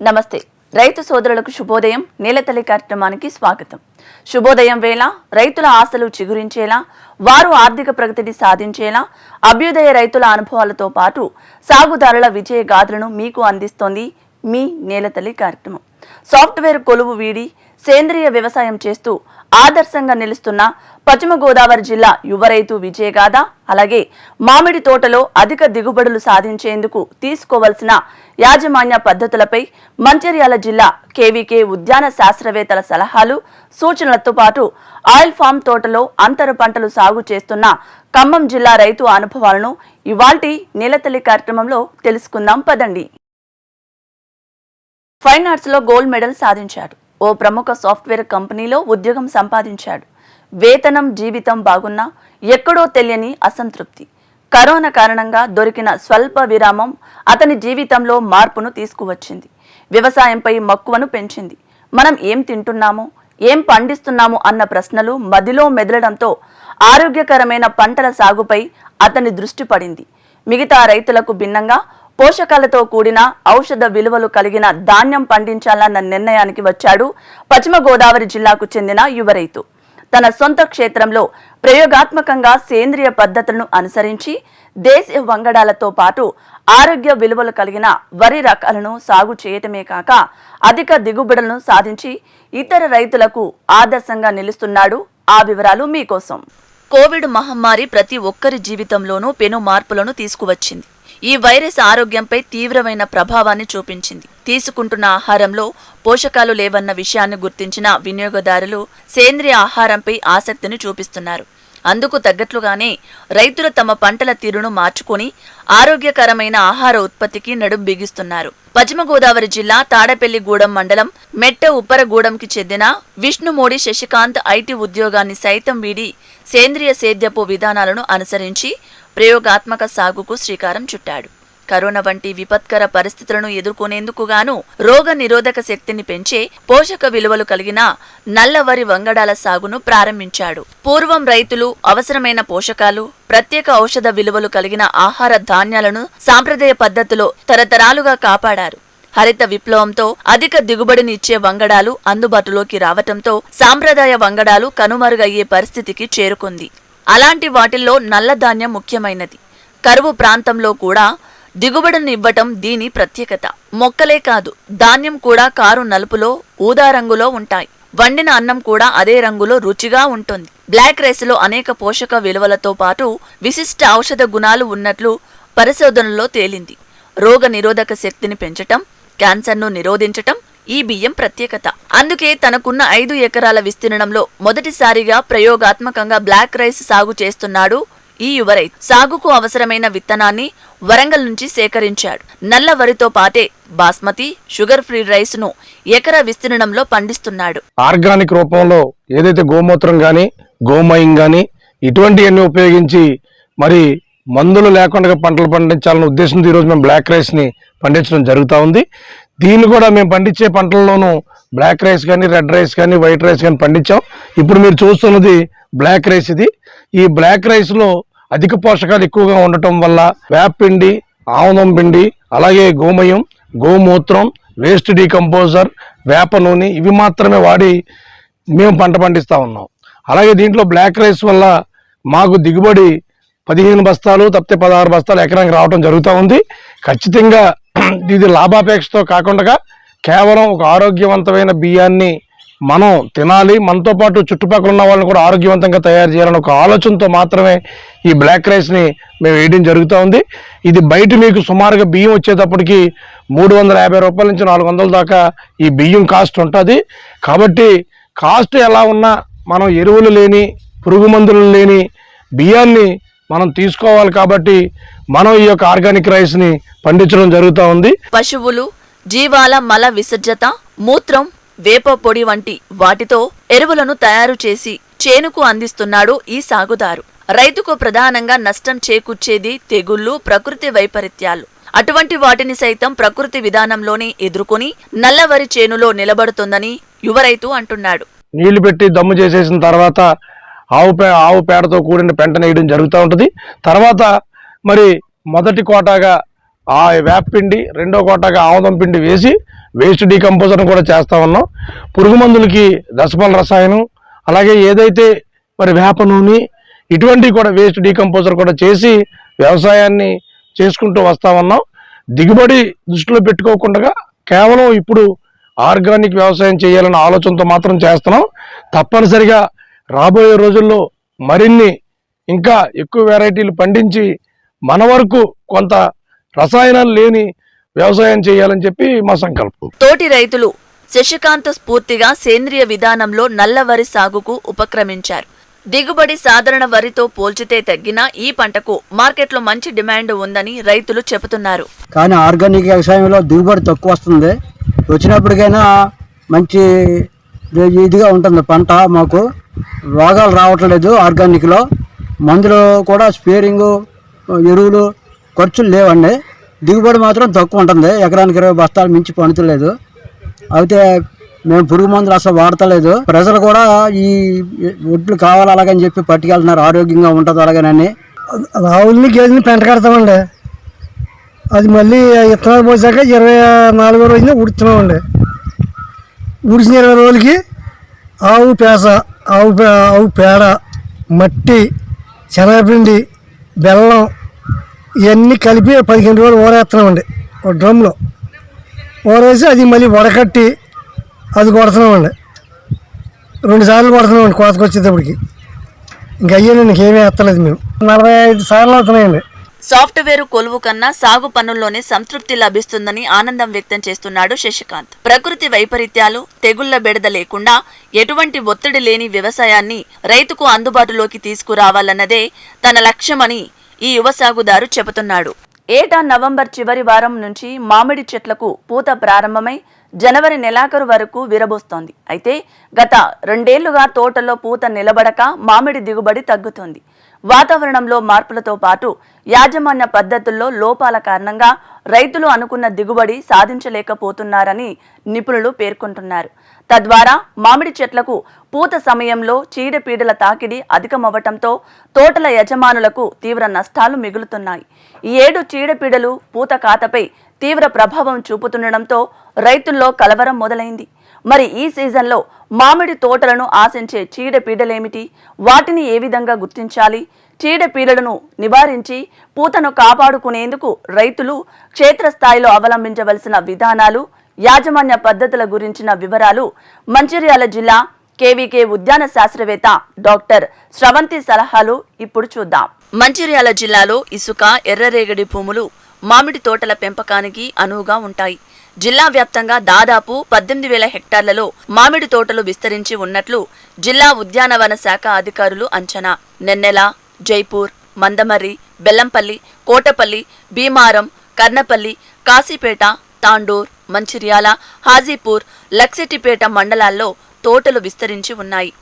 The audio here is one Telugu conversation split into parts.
నమస్తే. రైతు సోదరులకు శుభోదయం. నేలతల్లి కార్యక్రమానికి స్వాగతం. శుభోదయం వేళ రైతుల ఆశలు చిగురించేలా వారు ఆర్థిక ప్రగతిని సాధించేలా అభ్యుదయ రైతుల అనుభవాలతో పాటు సాగుదారుల విజయ గాథలను మీకు అందిస్తోంది మీ నేలతల్లి కార్యక్రమం. సాఫ్ట్వేర్ కొలువు వీడి సేంద్రియ వ్యవసాయం చేస్తూ ఆదర్శంగా నిలుస్తున్న పశ్చిమ గోదావరి జిల్లా యువ రైతు విజయగాథ అలాగే మామిడి తోటలో అధిక దిగుబడులు సాధించేందుకు తీసుకోవలసిన యాజమాన్య పద్ధతులపై మంచిర్యాల జిల్లా కేవీకే ఉద్యాన శాస్త్రవేత్తల సలహాలు సూచనలతో పాటు ఆయిల్ ఫామ్ తోటలో అంతర పంటలు సాగు చేస్తున్న ఖమ్మం జిల్లా రైతు అనుభవాలను ఇవాల్టి నీలతల్లి కార్యక్రమంలో తెలుసుకుందాం. పదండి. ఫైన్ ఆర్ట్స్లో గోల్డ్ మెడల్ సాధించాడు. ఓ ప్రముఖ సాఫ్ట్వేర్ కంపెనీలో ఉద్యోగం సంపాదించాడు. వేతనం జీవితం బాగున్నా ఎక్కడో తెలియని అసంతృప్తి. కరోనా కారణంగా దొరికిన స్వల్ప విరామం అతని జీవితంలో మార్పును తీసుకువచ్చింది. వ్యవసాయంపై మక్కువను పెంచింది. మనం ఏం తింటున్నామో? ఏం పండిస్తున్నాము? అన్న ప్రశ్నలు మదిలో మెదలడంతో ఆరోగ్యకరమైన పంటల సాగుపై అతని దృష్టి పడింది. మిగతా రైతులకు భిన్నంగా పోషకాలతో కూడిన ఔషధ విలువలు కలిగిన ధాన్యం పండించాలన్న నిర్ణయానికి వచ్చాడు పశ్చిమ గోదావరి జిల్లాకు చెందిన యువ రైతు. తన సొంత క్షేత్రంలో ప్రయోగాత్మకంగా సేంద్రియ పద్ధతులను అనుసరించి దేశీయ వంగడాలతో పాటు ఆరోగ్య విలువలు కలిగిన వరి రకాలను సాగు చేయటమే కాక అధిక దిగుబడులను సాధించి ఇతర రైతులకు ఆదర్శంగా నిలుస్తున్నాడు. ఆ వివరాలు మీకోసం. కోవిడ్ మహమ్మారి ప్రతి ఒక్కరి జీవితంలోనూ పెను మార్పులను తీసుకువచ్చింది. ఈ వైరస్ ఆరోగ్యంపై తీవ్రమైన ప్రభావాన్ని చూపించింది. తీసుకుంటున్న ఆహారంలో పోషకాలు లేవన్న విషయాన్ని గుర్తించిన వినియోగదారులు సేంద్రియ ఆహారంపై ఆసక్తిని చూపిస్తున్నారు. అందుకు తగ్గట్లుగానే రైతులు తమ పంటల తీరును మార్చుకొని ఆరోగ్యకరమైన ఆహార ఉత్పత్తికి నడుం బిగిస్తున్నారు. పశ్చిమ గోదావరి జిల్లా తాడపల్లిగూడెం మండలం మెట్ట ఉప్పరగూడెంకి చెందిన విష్ణుమోడి శశికాంత్ ఐటీ ఉద్యోగాన్ని సైతం వీడి సేంద్రియ సేద్యపు విధానాలను అనుసరించి ప్రయోగాత్మక సాగుకు శ్రీకారం చుట్టాడు. కరోనా వంటి విపత్కర పరిస్థితులను ఎదుర్కొనేందుకు గాను రోగ నిరోధక శక్తిని పెంచే పోషక విలువలు కలిగిన నల్లవరి వంగడాల సాగును ప్రారంభించాడు. పూర్వం రైతులు అవసరమైన పోషకాలు ప్రత్యేక ఔషధ విలువలు కలిగిన ఆహార ధాన్యాలను సాంప్రదాయ పద్ధతిలో తరతరాలుగా కాపాడారు. హరిత విప్లవంతో అధిక దిగుబడిని ఇచ్చే వంగడాలు అందుబాటులోకి రావటంతో సాంప్రదాయ వంగడాలు కనుమరుగయ్యే పరిస్థితికి చేరుకుంది. అలాంటి వాటిల్లో నల్లధాన్యం ముఖ్యమైనది. కరువు ప్రాంతంలో కూడా దిగుబడినివ్వటం దీని ప్రత్యేకత. మొక్కలే కాదు ధాన్యం కూడా కారు నలుపులో ఊదా రంగులో ఉంటాయి. వండిన అన్నం కూడా అదే రంగులో రుచిగా ఉంటుంది. బ్లాక్ రైస్లో అనేక పోషక విలువలతో పాటు విశిష్ట ఔషధ గుణాలు ఉన్నట్లు పరిశోధనలో తేలింది. రోగ నిరోధక శక్తిని పెంచటం క్యాన్సర్ను నిరోధించటం ఈ బియ్యం ప్రత్యేకత. అందుకే తనకున్న ఐదు ఎకరాల విస్తీర్ణంలో మొదటిసారిగా ప్రయోగాత్మకంగా బ్లాక్ రైస్ సాగు చేస్తున్నాడు ఈ యువరై సాగుకు అవసరమైన విత్తనాన్ని వరంగల్ నుంచి సేకరించాడు. నల్ల వరితో పాటే బాస్మతి షుగర్ ఫ్రీ రైస్ను ఎకరా విస్తీర్ణంలో పండిస్తున్నాడు. ఆర్గానిక్ రూపంలో ఏదైతే గోమూత్రం కానీ గోమయం కానీ ఇటువంటివన్నీ ఉపయోగించి మరి మందులు లేకుండా పంటలు పండించాలన్న ఉద్దేశంతో ఈరోజు మేము బ్లాక్ రైస్ని పండించడం జరుగుతూ ఉంది. దీన్ని కూడా మేము పండించే పంటల్లోనూ బ్లాక్ రైస్ కానీ రెడ్ రైస్ కానీ వైట్ రైస్ కానీ పండించాం. ఇప్పుడు మీరు చూస్తున్నది బ్లాక్ రైస్ ఇది. ఈ బ్లాక్ రైస్లో అధిక పోషకాలు ఎక్కువగా ఉండటం వల్ల వేపపిండి ఆముదం పిండి అలాగే గోమయం గోమూత్రం వేస్ట్ డీకంపోజర్ వేప నూనె ఇవి మాత్రమే వాడి మేము పంట పండిస్తూ ఉన్నాం. అలాగే దీంట్లో బ్లాక్ రైస్ వల్ల మాకు దిగుబడి పదిహేను బస్తాలు తప్పితే పదహారు బస్తాలు ఎకరానికి రావడం జరుగుతూ ఉంది. ఖచ్చితంగా ఇది లాభాపేక్షతో కాకుండా కేవలం ఒక ఆరోగ్యవంతమైన బియ్యాన్ని మనం తినాలి మనతో పాటు చుట్టుపక్కల ఉన్న వాళ్ళని కూడా ఆరోగ్యవంతంగా తయారు చేయాలని ఒక ఆలోచనతో మాత్రమే ఈ బ్లాక్ రైస్ని మేము వేయడం జరుగుతూ ఉంది. ఇది బయట మీకు సుమారుగా బియ్యం వచ్చేటప్పటికి మూడు వందల యాభై రూపాయల నుంచి నాలుగు వందల దాకా ఈ బియ్యం కాస్ట్ ఉంటుంది. కాబట్టి కాస్ట్ ఎలా ఉన్నా మనం ఎరువులు లేని పురుగు మందులు లేని బియ్యాన్ని మనం తీసుకోవాలి కాబట్టి మనం ఈ యొక్క ఆర్గానిక్ రైస్ని పండించడం జరుగుతూ ఉంది. పశువులు జీవాల మల విసర్జత మూత్రం వేప పొడి వంటి వాటితో ఎరువులను తయారు చేసి చేనుకు అందిస్తున్నాడు ఈ సాగుదారు. రైతుకు ప్రధానంగా నష్టం చేకూర్చేది తెగుళ్ళు ప్రకృతి వైపరీత్యాలు. అటువంటి వాటిని సైతం ప్రకృతి విధానంలోనే ఎదుర్కొని నల్లవరి చేనులో నిలబడుతుందని యువ రైతు అంటున్నాడు. నీళ్ళు పెట్టి దమ్ము చేసేసిన తర్వాత ఆవు పే ఆవు పేడతో కూడిన పెంట నేయడం జరుగుతూ ఉంటుంది. తర్వాత మరి మొదటి కోటాగా ఆ వేప పిండి రెండో కోటగా ఆముదం పిండి వేసి వేస్ట్ డీకంపోజర్ కూడా చేస్తా ఉన్నాం. పురుగు మందులకి దశపల రసాయనం అలాగే ఏదైతే మరి వేప నూనె ఇటువంటివి కూడా వేస్ట్ డీకంపోజర్ కూడా చేసి వ్యవసాయాన్ని చేసుకుంటూ వస్తా ఉన్నాం. దిగుబడి దృష్టిలో పెట్టుకోకుండా కేవలం ఇప్పుడు ఆర్గానిక్ వ్యవసాయం చేయాలన్న ఆలోచనతో మాత్రం చేస్తున్నాం. తప్పనిసరిగా రాబోయే రోజుల్లో మరిన్ని ఇంకా ఎక్కువ వెరైటీలు పండించి మన వరకు కొంత రసాయనాలు లేని వ్యవసాయం చేయాలని చెప్పి మా సంకల్పం. తోటి రైతులు శశికాంత్ స్ఫూర్తిగా సేంద్రియ విధానంలో నల్ల వరి సాగుకు ఉపక్రమించారు. దిగుబడి సాధారణ వరితో పోల్చితే తగ్గినా ఈ పంటకు మార్కెట్లో మంచి డిమాండ్ ఉందని రైతులు చెబుతున్నారు. కానీ ఆర్గానిక్ వ్యవసాయంలో దిగుబడి తక్కువ వస్తుంది. వచ్చినప్పటికైనా మంచి ఇదిగా ఉంటుంది పంట మాకు. రోగాలు రావట్లేదు ఆర్గానిక్లో. మందులు కూడా స్పేరింగు ఎరువులు ఖర్చులు లేవండి. దిగుబడి మాత్రం తక్కువ ఉంటుంది. ఎకరానికి ఇరవై బస్తాలు మించి పండుతలేదు. అయితే మేము పురుగు మందులు అసలు వాడతలేదు. ప్రజలు కూడా ఈ ఒడ్లు కావాలి అలాగని చెప్పి పట్టుకెళ్తున్నారు. ఆరోగ్యంగా ఉంటుంది అలాగనని. రావుల్ని గేదెని పెంట కడతామండి. అది మళ్ళీ ఇత్తనాలు పోసాక ఇరవై నాలుగో రోజున ఉడుతున్నామండి. ఉడిచిన ఇరవై రోజులకి ఆవు పేస ఆవు పే ఆవు పేడ మట్టి శనగపిండి బెల్లం ఇవన్నీ కలిపి పదిహేను రోజులు ఊరేస్తున్నామండి ఒక డ్రమ్లో. ఊరేసి అది మళ్ళీ వడకట్టి అది కొడుతున్నామండి. రెండు సార్లు కొడుతున్నామండి కోతకు వచ్చేటప్పటికి. ఇంకా అయ్యాను ఇంకేమీ వేస్తలేదు మేము. నలభై ఐదు సార్లు అవుతున్నాయండి. సాఫ్ట్వేర్ కొలువు కన్నా సాగు పనుల్లోనే సంతృప్తి లభిస్తుందని ఆనందం వ్యక్తం చేస్తున్నాడు శశికాంత్. ప్రకృతి వైపరీత్యాలు తెగుళ్ళ బెడద లేకుండా ఎటువంటి ఒత్తిడి లేని వ్యవసాయాన్ని రైతుకు అందుబాటులోకి తీసుకురావాలన్నదే తన లక్ష్యమని ఈ యువ సాగుదారు చెబుతున్నాడు. ఏటా నవంబర్ చివరి వారం నుంచి మామిడి చెట్లకు పూత ప్రారంభమై జనవరి నెలాఖరు వరకు విరబోస్తోంది. అయితే గత రెండేళ్ళుగా తోటలో పూత నిలబడక మామిడి దిగుబడి తగ్గుతోంది. వాతావరణంలో మార్పులతో పాటు యాజమాన్య పద్ధతుల్లో లోపాల కారణంగా రైతులు అనుకున్న దిగుబడి సాధించలేకపోతున్నారని నిపుణులు పేర్కొంటున్నారు. తద్వారా మామిడి చెట్లకు పూత సమయంలో చీడపీడల తాకిడి అధికమవ్వటంతో తోటల యజమానులకు తీవ్ర నష్టాలు మిగులుతున్నాయి. ఈ ఏడు చీడపీడలు పూత ఖాతపై తీవ్ర ప్రభావం చూపుతుండటంతో రైతుల్లో కలవరం మొదలైంది. మరి ఈ సీజన్లో మామిడి తోటలను ఆశించే చీడపీడలేమిటి? వాటిని ఏ విధంగా గుర్తించాలి? చీడపీడలను నివారించి పూతను కాపాడుకునేందుకు రైతులు క్షేత్రస్థాయిలో అవలంబించవలసిన విధానాలు యాజమాన్య పద్ధతుల గురించిన వివరాలు మంచిర్యాల జిల్లా కేవీకే ఉద్యాన శాస్త్రవేత్త డాక్టర్ స్రవంతి సలహాలు ఇప్పుడు చూద్దాం. మంచిర్యాల జిల్లాలో ఇసుక ఎర్రరేగడి భూములు మామిడి తోటల పెంపకానికి అనువుగా ఉంటాయి. జిల్లా వ్యాప్తంగా దాదాపు పద్దెనిమిది వేల హెక్టార్లలో మామిడి తోటలు విస్తరించి ఉన్నట్లు జిల్లా ఉద్యానవన శాఖ అధికారులు అంచనా. నెన్నెల జైపూర్ మందమర్రి బెల్లంపల్లి కోటపల్లి భీమారం కర్నపల్లి కాశీపేట తాండూర్ మంచిర్యాల హాజీపూర్ లక్సెటిపేట మండలాల్లో తోటలు విస్తరించి ఉన్నాయి.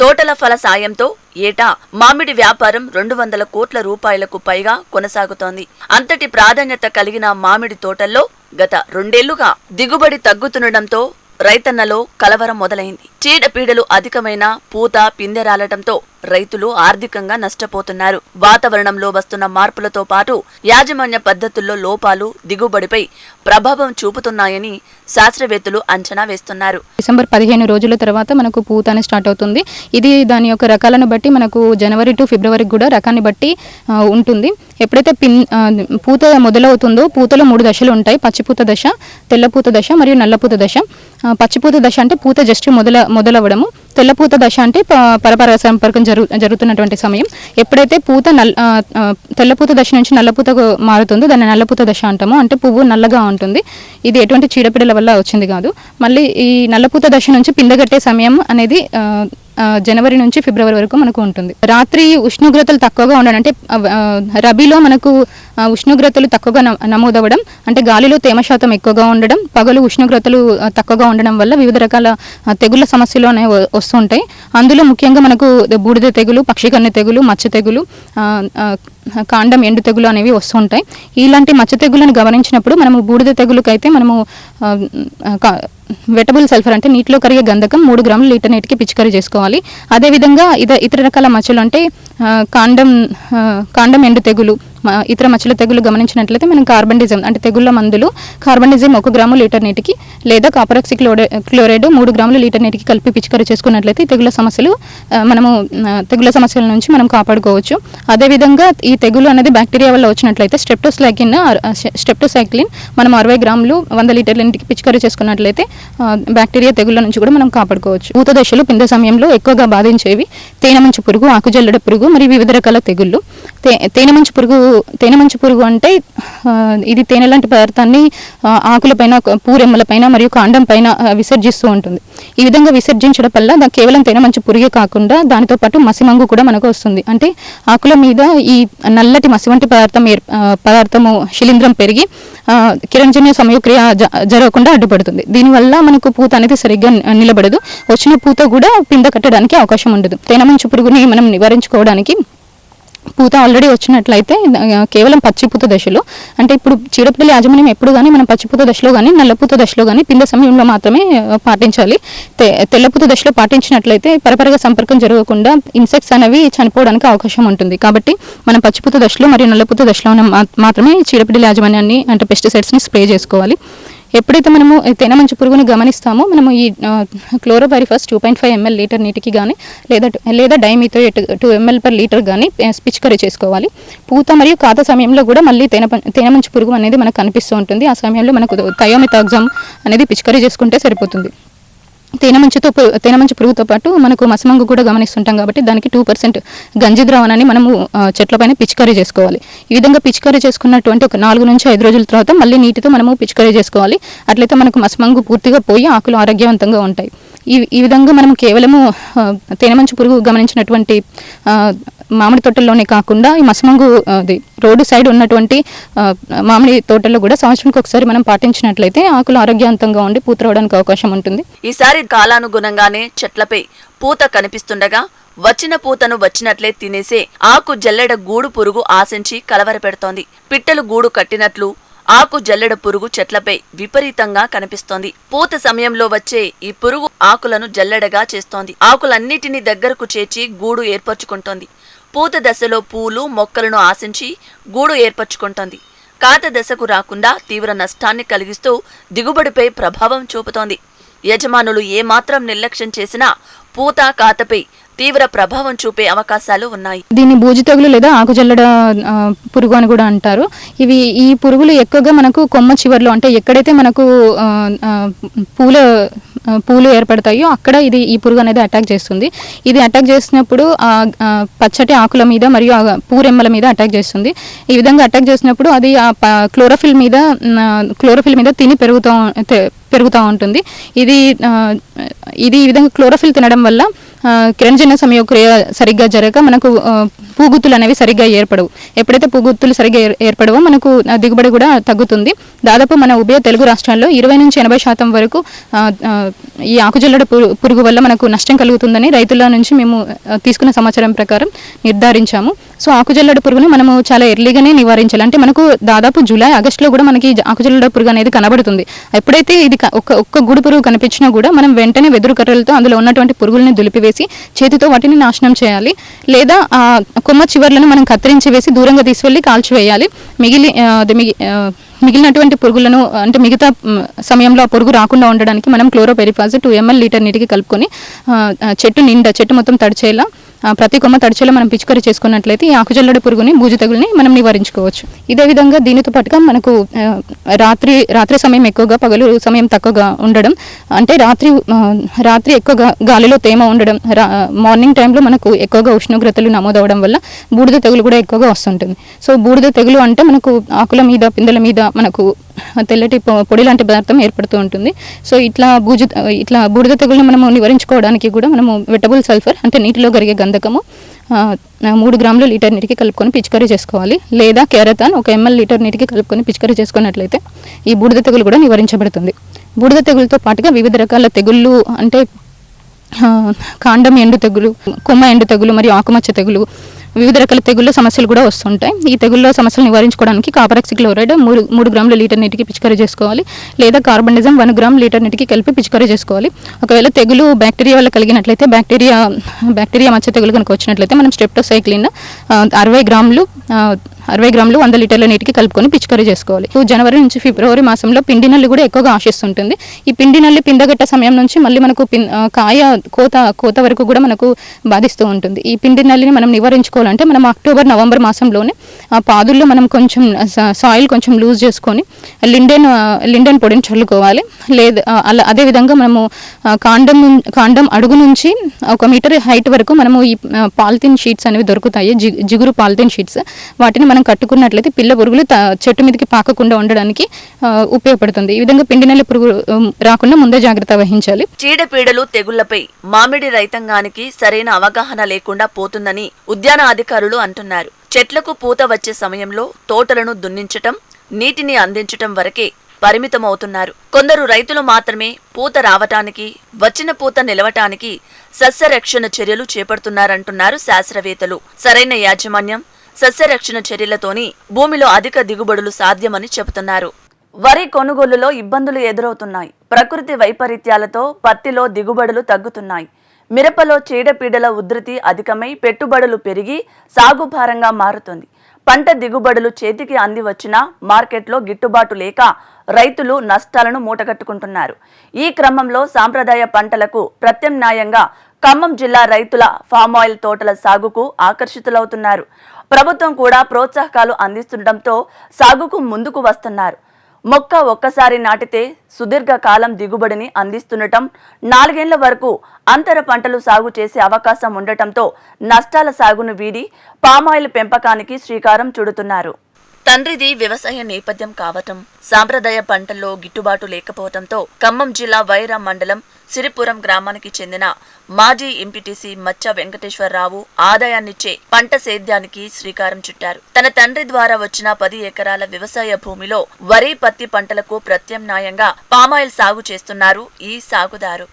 తోటల ఫల సాయంతో ఏటా మామిడి వ్యాపారం రెండు వందల కోట్ల రూపాయలకు పైగా కొనసాగుతోంది. అంతటి ప్రాధాన్యత కలిగిన మామిడి తోటల్లో గత రెండేళ్ళుగా దిగుబడి తగ్గుతుండటంతో రైతన్నలో కలవరం మొదలైంది. చీడపీడలు అధికమైన పూత పిందె రాలటంతో రైతులు ఆర్థికంగా నష్టపోతున్నారు. వాతావరణంలో వస్తున్న మార్పులతో పాటు యాజమాన్య పద్ధతుల్లో లోపాలు దిగుబడిపై ప్రభావం చూపుతున్నాయని శాస్త్రవేత్తలు అంచనా వేస్తున్నారు. డిసెంబర్ పదిహేను రోజుల తర్వాత మనకు పూత స్టార్ట్ అవుతుంది. ఇది దాని యొక్క రకాలను బట్టి మనకు జనవరి టు ఫిబ్రవరికి కూడా రకాన్ని బట్టి ఉంటుంది. ఎప్పుడైతే పిన్ పూత మొదలవుతుందో పూతలో మూడు దశలు ఉంటాయి. పచ్చిపూత దశ తెల్లపూత దశ మరియు నల్లపూత దశ. పచ్చిపూత దశ అంటే పూత జస్ట్ మొదల మొదలవ్వడము. తెల్లపూత దశ అంటే ప- పరపర సంపర్కం జరు జరుగుతున్నటువంటి సమయం. ఎప్పుడైతే పూత నల్ తెల్లపూత దశ నుంచి నల్లపూతకు మారుతుందో దాన్ని నల్లపూత దశ అంటాము. అంటే పువ్వు నల్లగా ఉంటుంది. ఇది ఎటువంటి చీడపీడల వల్ల వచ్చింది కాదు. మళ్ళీ ఈ నల్లపూత దశ నుంచి పిందగట్టే సమయం అనేది జనవరి నుంచి ఫిబ్రవరి వరకు మనకు ఉంటుంది. రాత్రి ఉష్ణోగ్రతలు తక్కువగా ఉండడం అంటే రబీలో మనకు ఉష్ణోగ్రతలు తక్కువగా నమ- అంటే గాలిలో తేమ శాతం ఎక్కువగా ఉండడం పగలు ఉష్ణోగ్రతలు తక్కువగా ఉండడం వల్ల వివిధ రకాల తెగుళ్ళ సమస్యలు అనేవి వ- వస్తుంటాయి. అందులో ముఖ్యంగా మనకు బూడిద తెగులు పక్షికన్య తెగులు మచ్చ తెగులు ఆ, కాండం ఎండు తెగులు అనేవి వస్తుంటాయి. ఇలాంటి మచ్చ తెగులను గమనించినప్పుడు మనము బూడిద తెగులకైతే మనము వెటబుల్ సల్ఫర్ అంటే నీటిలో కరిగే గంధకం మూడు గ్రాములు లీటర్ నీటికి పిచికారీ చేసుకోవాలి. అదేవిధంగా ఇద ఇతర రకాల మచ్చలు అంటే కాండం కాండం ఎండు తెగులు ఇతర మచ్చల తెగులు గమనించినట్లయితే మనం కార్బండిజం అంటే తెగుళ్ళ మందులు కార్బండిజం ఒక గ్రాము లీటర్ నీటికి లేదా కాపరాక్సి క్లోరే క్లోరైడ్ మూడు గ్రాములు లీటర్ నీటికి కలిపి పిచికారీ చేసుకున్నట్లయితే ఈ సమస్యలు మనము తెగుళ్ళ సమస్యల నుంచి మనం కాపాడుకోవచ్చు. అదేవిధంగా ఈ తెగులు అనేది బ్యాక్టీరియా వల్ల వచ్చినట్లయితే స్టెప్టోస్లైకిన్ స్టెప్టోసైక్లిన్ మనం అరవై గ్రాములు వంద లీటర్ల ఇంటికి పిచికారీ చేసుకున్నట్లయితే బ్యాక్టీరియా తెగుళ్ళ నుంచి కూడా మనం కాపాడుకోవచ్చు. పూత దశలో పింద సమయంలో ఎక్కువగా బాధించేవి తేనె మంచు పురుగు ఆకుజల్లడ పురుగు మరియు వివిధ రకాల తెగుళ్ళు. తే తేనె మంచు పురుగు తేనె మంచు పురుగు అంటే ఇది తేనె లాంటి పదార్థాన్ని ఆకులపైన పూరెమ్మలపైన మరియు కాండం పైన విసర్జిస్తూ ఉంటుంది. ఈ విధంగా విసర్జించడం వల్ల కేవలం తేనె మంచు పురుగే కాకుండా దానితో పాటు మసిమంగు కూడా మనకు వస్తుంది. అంటే ఆకుల మీద ఈ నల్లటి మసివంటి పదార్థం ఏర్ పదార్థము శిలీంద్రం పెరిగి ఆ, కిరణజన్య సమయక్రియ జ- జరగకుండా అడ్డుపడుతుంది. దీనివల్ల మనకు పూత అనేది సరిగ్గా నిలబడదు. వచ్చిన పూత కూడా పింద కట్టడానికి అవకాశం ఉండదు. తేనె మంచు పురుగుని మనం నివారించుకోవడానికి పూత ఆల్రెడీ వచ్చినట్లయితే కేవలం పచ్చిపూత దశలో. అంటే ఇప్పుడు చీడపిడల యాజమాన్యం ఎప్పుడు కానీ మనం పచ్చిపూత దశలో కానీ నల్లపూత దశలో కానీ పిండ సమయంలో మాత్రమే పాటించాలి. తెల్లపూత దశలో పాటించినట్లయితే పరపరగా సంపర్కం జరగకుండా ఇన్సెక్ట్స్ అనేవి చనిపోవడానికి అవకాశం ఉంటుంది. కాబట్టి మనం పచ్చిపూత దశలో మరియు నల్లపూత దశలో మాత్రమే చీడపిడల యాజమాన్యాన్ని అంటే పెస్టిసైడ్స్ని స్ప్రే చేసుకోవాలి. ఎప్పుడైతే మనము తేనె మంచు పురుగుని గమనిస్తామో మనము ఈ chlorpyrifos two point five ML litre నీటికి కానీ లేదా లేదా డైమీతో టూ ఎంఎల్ పర్ లీటర్ కానీ పిచికరీ చేసుకోవాలి. పూత మరియు కాత సమయంలో కూడా మళ్ళీ తేనె తేనె మంచు పురుగు అనేది మనకు కనిపిస్తూ ఉంటుంది. ఆ సమయంలో మనకు థయోమితాగ్జామ్ అనేది పిచికరీ చేసుకుంటే సరిపోతుంది. తేనె మంచుతో మంచు పురుగుతో పాటు మనకు మసమంగు కూడా గమనిస్తుంటాం కాబట్టి దానికి టూ పర్సెంట్ గంజి ద్రావణాన్ని మనము చెట్లపైన పిచికారీ చేసుకోవాలి. ఈ విధంగా పిచికారీ చేసుకున్నటువంటి ఒక నాలుగు నుంచి ఐదు రోజుల తర్వాత మళ్ళీ నీటితో మనము పిచికారీ చేసుకోవాలి. అట్లయితే మనకు మసమంగు పూర్తిగా పోయి ఆకులు ఆరోగ్యవంతంగా ఉంటాయి. ఈ ఈ విధంగా మనం కేవలము తేనెమంచు పురుగు గమనించినటువంటి మామిడి తోటల్లోనే కాకుండా ఈ మసమంగు అది రోడ్డు సైడ్ ఉన్నటువంటి మామిడి తోటల్లో కూడా సంవత్సరానికి ఒకసారి మనం పాటించినట్లయితే ఆకులు ఆరోగ్యవంతంగా ఉండి పూత రావడానికి అవకాశం ఉంటుంది. ఈసారి కాలానుగుణంగానే చెట్లపై పూత కనిపిస్తుండగా వచ్చిన పూతను వచ్చినట్లే తినేసే ఆకు జల్లెడ గూడు పురుగు ఆశించి కలవరపెడుతోంది. పిట్టలు గూడు కట్టినట్లు ఆకు జల్లెడ పురుగు చెట్లపై విపరీతంగా కనిపిస్తోంది. పూత సమయంలో వచ్చే ఈ పురుగు ఆకులను జల్లెడగా చేస్తోంది. ఆకులన్నిటినీ దగ్గరకు చేర్చి గూడు ఏర్పరచుకుంటోంది. పూత దశలో పూలు మొక్కలను ఆశించి గూడు ఏర్పరచుకుంటోంది. కాత దశకు రాకుండా తీవ్ర నష్టాన్ని కలిగిస్తూ దిగుబడిపై ప్రభావం చూపుతోంది. యజమానులు ఏమాత్రం నిర్లక్ష్యం చేసినా పూత కాతపై తీవ్ర ప్రభావం చూపే అవకాశాలు ఉన్నాయి. దీన్ని బూజు తెగులు లేదా ఆకుజల్లడ పురుగు అని కూడా అంటారు. ఇవి ఈ పురుగులు ఎక్కువగా మనకు కొమ్మ చివర్లో అంటే ఎక్కడైతే మనకు పూల పూలు ఏర్పడతాయో అక్కడ ఇది ఈ పురుగు అనేది అటాక్ చేస్తుంది. ఇది అటాక్ చేసినప్పుడు ఆ పచ్చటి ఆకుల మీద మరియు పూరెమ్మల మీద అటాక్ చేస్తుంది. ఈ విధంగా అటాక్ చేసినప్పుడు అది ఆ క్లోరోఫిల్ మీద క్లోరోఫిల్ మీద తిని పెరుగుతూ పెరుగుతూ ఉంటుంది. ఇది ఇది ఈ విధంగా క్లోరోఫిల్ తినడం వల్ల ఆ, కిరణజన్య సమయక్రియ సరిగ్గా జరగక మనకు పూగుత్తులు అనేవి సరిగ్గా ఏర్పడవు. ఎప్పుడైతే పూగుత్తులు సరిగ్గా ఏర్పడవో మనకు దిగుబడి కూడా తగ్గుతుంది. దాదాపు మన ఉభయ తెలుగు రాష్ట్రాల్లో ఇరవై నుంచి ఎనభై శాతం వరకు ఈ ఆకుజల్లడ పురుగు వల్ల మనకు నష్టం కలుగుతుందని రైతుల నుంచి మేము తీసుకున్న సమాచారం ప్రకారం నిర్ధారించాము. సో ఆకుజల్లడ పురుగుని మనము చాలా ఎర్లీగానే నివారించాలి. అంటే మనకు దాదాపు జూలై ఆగస్టులో కూడా మనకి ఆకుజల్లడ పురుగు అనేది కనబడుతుంది. ఎప్పుడైతే ఇది ఒక్క ఒక్క గుడి పురుగు కనిపించినా కూడా మనం వెంటనే వెదురు కర్రలతో అందులో ఉన్నటువంటి పురుగుల్ని దులిపివేసి చేతితో వాటిని నాశనం చేయాలి. లేదా ఆ కొమ్మ చివర్లను మనం కత్తిరించి వేసి దూరంగా తీసుకెళ్ళి కాల్చివేయాలి మిగిలి అది మిగిలినటువంటి పురుగులను అంటే మిగతా సమయంలో ఆ పురుగు రాకుండా ఉండడానికి మనం క్లోరోపెరిఫాజ్ టూ ఎంఎల్ లీటర్ నీటికి కలుపుకొని చెట్టు నిండా చెట్టు మొత్తం తడిచేలా ప్రతి కొమ్మ తడిచేలో మనం పిచికారీ చేసుకున్నట్లయితే ఈ ఆకుజల్లడి పురుగుని బూజు తెగుల్ని మనం నివారించుకోవచ్చు. ఇదే విధంగా దీనితో పాటుగా మనకు రాత్రి రాత్రి సమయం ఎక్కువగా పగలు సమయం తక్కువగా ఉండడం అంటే రాత్రి రాత్రి ఎక్కువగా గాలిలో తేమ ఉండడం మార్నింగ్ టైంలో మనకు ఎక్కువగా ఉష్ణోగ్రతలు నమోదవడం వల్ల బూడిద తెగులు కూడా ఎక్కువగా వస్తుంటుంది. సో బూడిద తెగులు అంటే మనకు ఆకుల మీద పిందెల మీద మనకు తెల్లటి పొ- పొడి లాంటి పదార్థం ఏర్పడుతూ ఉంటుంది. సో ఇట్లా బూజు ఇట్లా బూడిద తెగులను మనము నివారించుకోవడానికి కూడా మనము వెటబుల్ సల్ఫర్ అంటే నీటిలో కరిగే గంధకము మూడు గ్రాములు లీటర్ నీటికి కలుపుకొని పిచికారీ చేసుకోవాలి. లేదా కేరతాన్ ఒక ఎంఎల్ లీటర్ నీటికి కలుపుకొని పిచికారీ చేసుకున్నట్లయితే ఈ బూడిద తెగులు కూడా నివారించబడుతుంది. బూడిద తెగులతో పాటుగా వివిధ రకాల తెగుళ్ళు అంటే కాండం ఎండు తెగులు కొమ్మ ఎండు తెగులు మరియు ఆకుమచ్చ తెగులు వివిధ రకాల తెగుళ్ళ సమస్యలు కూడా వస్తుంటాయి. ఈ తెగుళ్ళ సమస్యలు నివారించుకోవడానికి కాపరాక్సి క్లోరైడ్ మూడు మూడు గ్రాముల లీటర్ నీటికి పిచికారీ చేసుకోవాలి. లేదా కార్బనిజం వన్ గ్రామ్ లీటర్ నీటికి కలిపి పిచికారీ చేసుకోవాలి. ఒకవేళ తెగులు బ్యాక్టీరియా వల్ల కలిగినట్లయితే బ్యాక్టీరియా బ్యాక్టీరియా మచ్చ తెగులు కనుక వచ్చినట్లయితే మనం స్టెప్టోసైక్లిన్ అరవై గ్రాములు అరవై గ్రాములు వంద లీటర్ల నీటికి కలుపుకొని పిచికారీ చేసుకోవాలి. జనవరి నుంచి ఫిబ్రవరి మాసంలో పిండి నల్లి కూడా ఎక్కువగా ఆశిస్తుంటుంది. ఈ పిండి నల్లి పిందగట్ట సమయం నుంచి మళ్ళీ మనకు పిన్ కాయ కోత కోత వరకు కూడా మనకు బాధిస్తూ ఉంటుంది. ఈ పిండి నల్లిని మనం నివారించుకోవాలంటే మనం అక్టోబర్ నవంబర్ మాసంలోనే ఆ పాదుల్లో మనం కొంచెం సాయిల్ కొంచెం లూజ్ చేసుకొని లిండెన్ లిండెన్ పొడిని చల్లుకోవాలి. లేదు అలా అదేవిధంగా మనము కాండం కాండం అడుగు నుంచి ఒక మీటర్ హైట్ వరకు మనము ఈ పాలిథిన్ షీట్స్ అనేవి దొరుకుతాయి. జిగురు పాలిథిన్ షీట్స్. వాటిని మనం కట్టుకున్నట్లయితే పిల్ల పురుగులు చెట్టు మీదకి పాకకుండా ఉండడానికి ఉపయోగపడుతుంది. ఈ విధంగా పిండి నెల పురుగు రాకుండా ముందే జాగ్రత్త వహించాలి. చీడపీడలు తెగుళ్ళపై మామిడి రైతాంగానికి సరైన అవగాహన లేకుండా పోతుందని ఉద్యాన అధికారులు అంటున్నారు. చెట్లకు పూత వచ్చే సమయంలో తోటలను దున్నించటం నీటిని అందించటం వరకే పరిమితమవుతున్నారు. కొందరు రైతులు మాత్రమే పూత రావటానికి వచ్చిన పూత నిలవటానికి సస్యరక్షణ చర్యలు చేపడుతున్నారంటున్నారు శాస్త్రవేత్తలు. సరైన యాజమాన్యం సస్యరక్షణ చర్యలతోని భూమిలో అధిక దిగుబడులు సాధ్యమని చెబుతున్నారు. వరి కొనుగోలులో ఇబ్బందులు ఎదురవుతున్నాయి. ప్రకృతి వైపరీత్యాలతో పత్తిలో దిగుబడులు తగ్గుతున్నాయి. మిరపలో చీడపీడల ఉధృతి అధికమై పెట్టుబడులు పెరిగి సాగు భారంగా మారుతుంది. పంట దిగుబడులు చేతికి అంది వచ్చినా మార్కెట్లో గిట్టుబాటు లేక రైతులు నష్టాలను మూటగట్టుకుంటున్నారు. ఈ క్రమంలో సాంప్రదాయ పంటలకు ప్రత్యామ్నాయంగా ఖమ్మం జిల్లా రైతుల ఫామ్ ఆయిల్ తోటల సాగుకు ఆకర్షితులవుతున్నారు. ప్రభుత్వం కూడా ప్రోత్సాహకాలు అందిస్తుండటంతో సాగుకు ముందుకు వస్తున్నారు. మొక్క ఒక్కసారి నాటితే సుదీర్ఘ కాలం దిగుబడిని అందిస్తుండటం నాలుగేళ్ళ వరకు అంతర పంటలు సాగు చేసే అవకాశం ఉండటంతో నష్టాల సాగును వీడి పామాయిల్ పెంపకానికి శ్రీకారం చుడుతున్నారు. తండ్రిది వ్యవసాయ నేపథ్యం కావటం సాంప్రదాయ పంటల్లో గిట్టుబాటు లేకపోవడంతో ఖమ్మం జిల్లా వైరా మండలం సిరిపురం గ్రామానికి చెందిన మాజీ ఎంపీటీసీ మచ్చ వెంకటేశ్వరరావు ఆదాయాన్నిచ్చే పంట సేద్యానికి శ్రీకారం చుట్టారు. తన తండ్రి ద్వారా వచ్చిన పది ఎకరాల వ్యవసాయ భూమిలో వరి పత్తి పంటలకు ప్రత్యామ్నాయంగా పామాయిల్ సాగు చేస్తున్నారు ఈ సాగుదారు.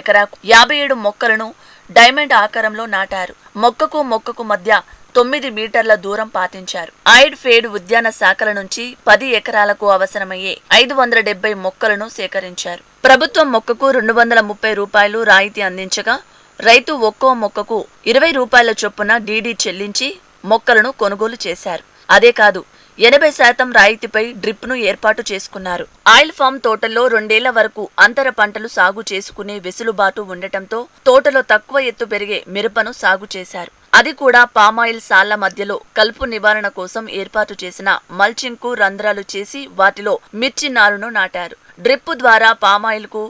ఎకరాకు యాభై ఏడు మొక్కలను డైమండ్ ఆకారంలో నాటారు. మొక్కకు మొక్కకు మధ్య తొమ్మిది మీటర్ల దూరం పాటించారు ఐడ్ ఫేడ్ ఉద్యాన శాఖల నుంచి పది ఎకరాలకు అవసరమయ్యే ఐదు వందల డెబ్బై మొక్కలను సేకరించారు. ప్రభుత్వం మొక్కకు రెండు వందల ముప్పై రూపాయలు రాయితీ అందించగా రైతు ఒక్కో మొక్కకు ఇరవై రూపాయల చొప్పున డీడీ చెల్లించి మొక్కలను కొనుగోలు చేశారు. అదే కాదు ఎనభై శాతం రాయితీపై డ్రిప్ను ఏర్పాటు చేసుకున్నారు. ఆయిల్ ఫామ్ తోటల్లో రెండేళ్ళ వరకు అంతర పంటలు సాగు చేసుకునే వెసులుబాటు ఉండటంతో తోటలో తక్కువ ఎత్తు పెరిగే మిరపను సాగు చేశారు. అది కూడా పామాయిల్ సాళ్ళ మధ్యలో కలుపు నివారణ కోసం ఏర్పాటు చేసిన మల్చింగ్కు రంధ్రాలు చేసి వాటిలో మిర్చి నారును నాటారు. డ్రిప్ ద్వారా పామాయిల్కు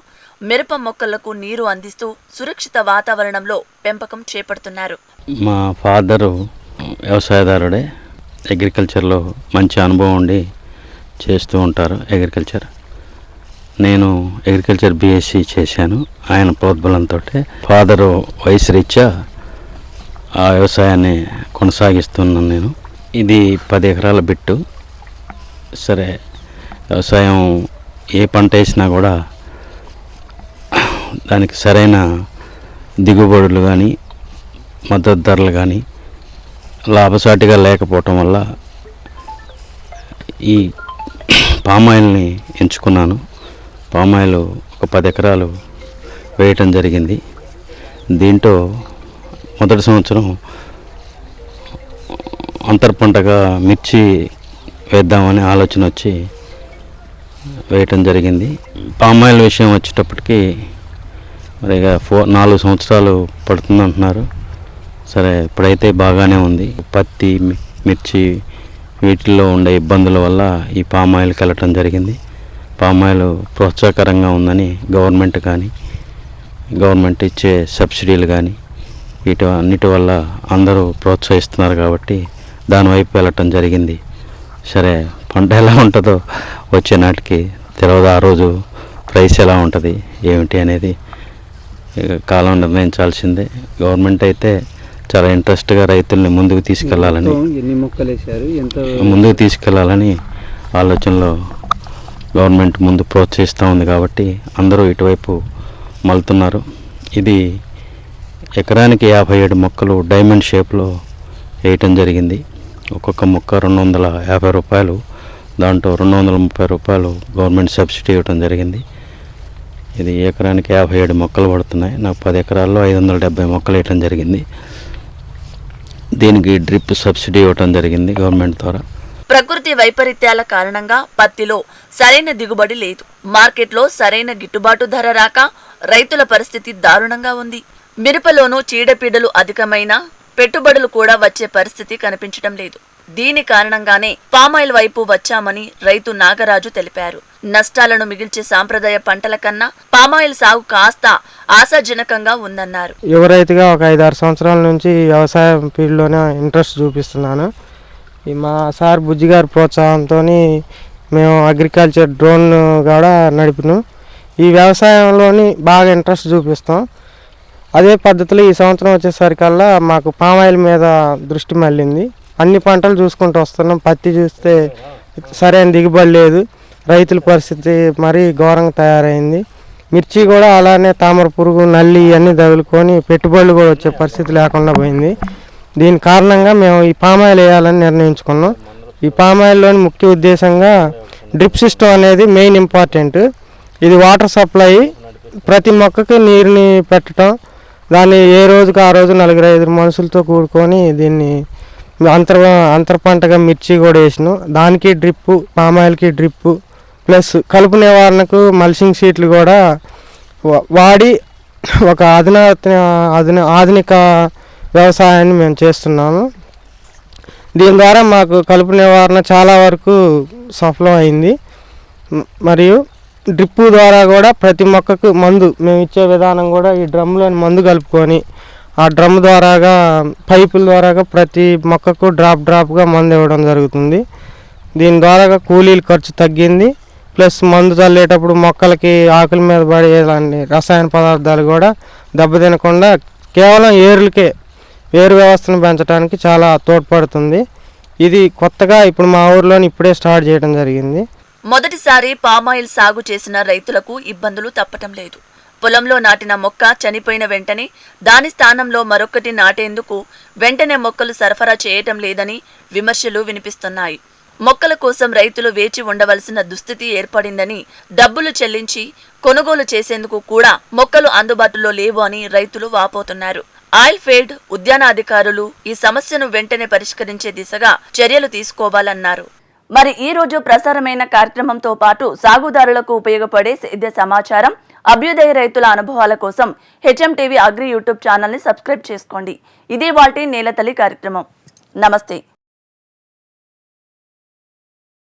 మిరప మొక్కలకు నీరు అందిస్తూ సురక్షిత వాతావరణంలో పెంపకం చేపడుతున్నారు. మా ఫాదరు వ్యవసాయదారుడే. అగ్రికల్చర్లో మంచి అనుభవం ఉండి చేస్తూ ఉంటారు అగ్రికల్చర్. నేను అగ్రికల్చర్ బీఎస్సీ చేశాను. ఆయన ప్రోద్బలంతో ఫాదరు వయసు రీత్యా ఆ వ్యవసాయాన్ని కొనసాగిస్తున్నాను నేను. ఇది పది ఎకరాల బిట్టు. సరే వ్యవసాయం ఏ పంట వేసినా కూడా దానికి సరైన దిగుబడులు కానీ మద్దతు ధరలు కానీ లాభసాటిగా లేకపోవటం వల్ల ఈ పామాయిల్ని ఎంచుకున్నాను. పామాయిల్ ఒక పది ఎకరాలు వేయటం జరిగింది. దీంట్లో మొదటి సంవత్సరం అంతర్ పంటగా మిర్చి వేద్దామని ఆలోచన వచ్చి వేయటం జరిగింది. పామాయిల్ విషయం వచ్చేటప్పటికి మరి ఇక ఫోర్ నాలుగు సంవత్సరాలు పడుతుంది అంటున్నారు. సరే ఇప్పుడైతే బాగానే ఉంది. పత్తి మిర్చి వీటిల్లో ఉండే ఇబ్బందుల వల్ల ఈ పామాయిల్కి వెళ్ళటం జరిగింది. పామాయిల్ ప్రోత్సాహకరంగా ఉందని గవర్నమెంట్ కానీ గవర్నమెంట్ ఇచ్చే సబ్సిడీలు కానీ వీటి అన్నిటి వల్ల అందరూ ప్రోత్సహిస్తున్నారు కాబట్టి దానివైపు వెళ్ళటం జరిగింది. సరే పంట ఎలా ఉంటుందో వచ్చే నాటికి తెలియదు ఆ రోజు ప్రైస్ ఎలా ఉంటుంది ఏమిటి అనేది కాలం నిర్ణయించాల్సిందే. గవర్నమెంట్ అయితే చాలా ఇంట్రెస్ట్గా రైతుల్ని ముందుకు తీసుకెళ్ళాలని ముందుకు తీసుకెళ్ళాలని ఆలోచనలో గవర్నమెంట్ ముందు ప్రోత్సహిస్తూ ఉంది కాబట్టి అందరూ ఇటువైపు మలుతున్నారు ఇది ఎకరానికి యాభై ఏడు మొక్కలు డైమండ్ షేప్లో వేయటం జరిగింది. ఒక్కొక్క మొక్క రెండు వందల యాభై రూపాయలు దాంట్లో రెండు వందల ముప్పై రూపాయలు గవర్నమెంట్ సబ్సిడీ ఇవ్వటం జరిగింది. ఇది ఎకరానికి యాభై ఏడు మొక్కలు పడుతున్నాయి. నాకు పది ఎకరాల్లో ఐదు వందల డెబ్బై మొక్కలు వేయటం జరిగింది. దీనికి డ్రిప్ సబ్సిడీ ఇవ్వటం జరిగింది గవర్నమెంట్ ద్వారా. ప్రకృతి వైపరీత్యాల కారణంగా పత్తిలో సరైన దిగుబడి లేదు. మార్కెట్లో సరైన గిట్టుబాటు ధర రాక రైతుల పరిస్థితి దారుణంగా ఉంది. మిరపలోనూ చీడపీడలు అధికమైన పెట్టుబడులు కూడా వచ్చే పరిస్థితి కనిపించడం లేదు. దీని కారణంగానే పామాయిల్ వైపు వచ్చామని రైతు నాగరాజు తెలిపారు. నష్టాలను మిగిల్చే సాంప్రదాయ పంటల కన్నా పామాయిల్ సాగు కాస్త ఆశాజనకంగా ఉందన్నారు. యువ రైతుగా ఒక ఐదారు సంవత్సరాల నుంచి వ్యవసాయం ఫీల్డ్లోనే ఇంట్రెస్ట్ చూపిస్తున్నాను. ఈ మా సార్ బుజ్జి గారి ప్రోత్సాహంతో మేము అగ్రికల్చర్ డ్రోన్ కూడా నడిపినాం. ఈ వ్యవసాయంలోని బాగా ఇంట్రెస్ట్ చూపిస్తాం. అదే పద్ధతిలో ఈ సంవత్సరం వచ్చేసరికల్లా మాకు పామాయిల్ మీద దృష్టి మళ్ళింది. అన్ని పంటలు చూసుకుంటూ వస్తున్నాం. పత్తి చూస్తే సరైన దిగుబడి లేదు. రైతుల పరిస్థితి మరీ ఘోరంగా తయారైంది. మిర్చి కూడా అలానే తామర పురుగు నల్లి ఇవన్నీ తగులుకొని పెట్టుబడులు కూడా వచ్చే పరిస్థితి లేకుండా పోయింది. దీని కారణంగా మేము ఈ పామాయిల్ వేయాలని నిర్ణయించుకున్నాం. ఈ పామాయిల్లోని ముఖ్య ఉద్దేశంగా డ్రిప్ సిస్టమ్ అనేది మెయిన్ ఇంపార్టెంట్. ఇది వాటర్ సప్లై. ప్రతి మొక్కకి నీరుని పెట్టడం దాన్ని ఏ రోజుకి ఆ రోజు నలుగురు ఐదు మనుషులతో కూడుకొని దీన్ని అంతర్ అంతర పంటగా మిర్చి కూడా వేసినాం. దానికి డ్రిప్పు పామాయిల్కి డ్రిప్పు ప్లస్ కలుపు నివారణకు మల్చింగ్ షీట్లు కూడా వాడి ఒక అధునాత అధున ఆధునిక వ్యవసాయాన్ని మేము చేస్తున్నాము. దీని ద్వారా మాకు కలుపు నివారణ చాలా వరకు సఫలం అయింది. మరియు డ్రిప్పు ద్వారా కూడా ప్రతి మొక్కకు మందు మేము ఇచ్చే విధానం కూడా ఈ డ్రమ్లోని మందు కలుపుకొని ఆ డ్రమ్ ద్వారాగా పైపుల ద్వారాగా ప్రతి మొక్కకు డ్రాప్ డ్రాప్గా మందు ఇవ్వడం జరుగుతుంది. దీని ద్వారాగా కూలీల ఖర్చు తగ్గింది. ప్లస్ మందు చల్లేటప్పుడు మొక్కలకి ఆకుల మీద పడేలాంటి రసాయన పదార్థాలు కూడా దెబ్బతినకుండా కేవలం ఏర్లకే వేరు వ్యవస్థను పెంచడానికి చాలా తోడ్పడుతుంది. ఇది కొత్తగా ఇప్పుడు మా ఊర్లోని ఇప్పుడే స్టార్ట్ చేయడం జరిగింది. మొదటిసారి పామాయిల్ సాగు చేసిన రైతులకు ఇబ్బందులు తప్పటం లేదు. పొలంలో నాటిన మొక్క చనిపోయిన వెంటనే దాని స్థానంలో మరొకటి నాటేందుకు వెంటనే మొక్కలు సరఫరా చేయటం లేదని విమర్శలు వినిపిస్తున్నాయి. మొక్కల కోసం రైతులు వేచి ఉండవలసిన దుస్థితి ఏర్పడిందని డబ్బులు చెల్లించి కొనుగోలు చేసేందుకు కూడా మొక్కలు అందుబాటులో లేవు అని రైతులు వాపోతున్నారు. ఆయిల్ ఫీల్డ్ ఉద్యాన అధికారులు ఈ సమస్యను వెంటనే పరిష్కరించే దిశగా చర్యలు తీసుకోవాలన్నారు. మరి ఈ రోజు ప్రసారమైన కార్యక్రమంతో పాటు సాగుదారులకు ఉపయోగపడే సేద్య సమాచారం. అభ్యుదయ రైతుల అనుభవాల కోసం హెచ్ఎం టీవీ అగ్రి యూట్యూబ్ ఛానల్ని సబ్స్క్రైబ్ చేసుకోండి. ఇదే వాటి నేలతల్లి కార్యక్రమం. నమస్తే.